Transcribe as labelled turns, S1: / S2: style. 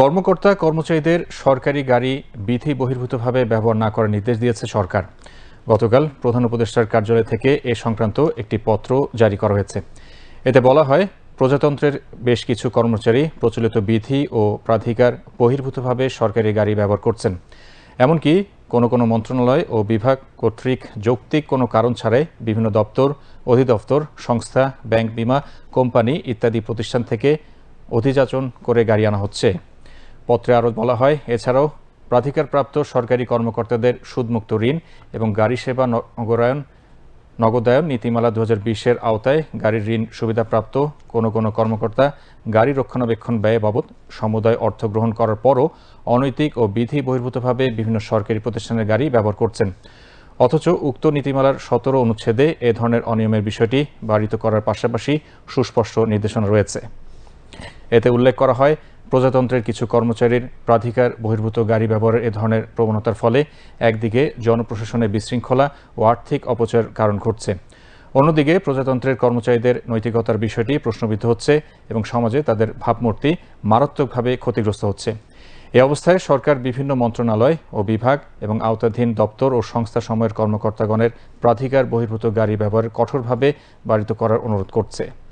S1: কর্মকর্তা, কর্মচারীদের সরকারি গাড়ি বিধি বহির্ভূতভাবে ব্যবহার না করার নির্দেশ দিয়েছে সরকার। গতকাল প্রধান উপদেষ্টার কার্যালয় থেকে এ সংক্রান্ত একটি পত্র জারি করা হয়েছে। এতে বলা হয়, প্রজাতন্ত্রের বেশ কিছু কর্মচারী প্রচলিত বিধি ও প্রাধিকার বহির্ভূতভাবে সরকারি গাড়ি ব্যবহার করছেন। এমনকি কোনো কোনো মন্ত্রণালয় ও বিভাগ কর্তৃক যৌক্তিক কোনো কারণ ছাড়াই বিভিন্ন দপ্তর, অধিদপ্তর, সংস্থা, ব্যাংক বিমা কোম্পানি ইত্যাদি প্রতিষ্ঠান থেকে অধিযাচন করে গাড়ি আনা হচ্ছে। পত্রে আরও বলা হয়, এছাড়াও প্রাধিকারপ্রাপ্ত সরকারি কর্মকর্তাদের সুদমুক্ত ঋণ এবং গাড়ি সেবা নগরায়ন, নগদায়ন নীতিমালা দু বিশের আওতায় গাড়ির ঋণ সুবিধাপ্রাপ্ত কোনো কোনো কর্মকর্তা গাড়ি রক্ষণাবেক্ষণ ব্যয় বাবদ সমুদায় অর্থ গ্রহণ করার পরও অনৈতিক ও বিধি বহির্ভূতভাবে বিভিন্ন সরকারি প্রতিষ্ঠানের গাড়ি ব্যবহার করছেন। অথচ উক্ত নীতিমালার সতেরো অনুচ্ছেদে এ ধরনের অনিয়মের বিষয়টি বাড়িত করার পাশাপাশি সুস্পষ্ট নির্দেশনা রয়েছে। এতে উল্লেখ করা হয়, প্রজাতন্ত্রের কিছু কর্মচারীর প্রাধিকার বহির্ভূত গাড়ি ব্যবহারের এ ধরনের প্রবণতার ফলে একদিকে জনপ্রশাসনে বিশৃঙ্খলা ও আর্থিক অপচয়ের কারণ ঘটছে। অন্যদিকে প্রজাতন্ত্রের কর্মচারীদের নৈতিকতার বিষয়টি প্রশ্নবিদ্ধ হচ্ছে এবং সমাজে তাদের ভাবমূর্তি মারাত্মকভাবে ক্ষতিগ্রস্ত হচ্ছে। এ অবস্থায় সরকার বিভিন্ন মন্ত্রণালয় ও বিভাগ এবং আওতাধীন দপ্তর ও সংস্থা সময়ের কর্মকর্তাগণের প্রাধিকার বহির্ভূত গাড়ি ব্যবহার কঠোরভাবে বাড়িত করার অনুরোধ করছে।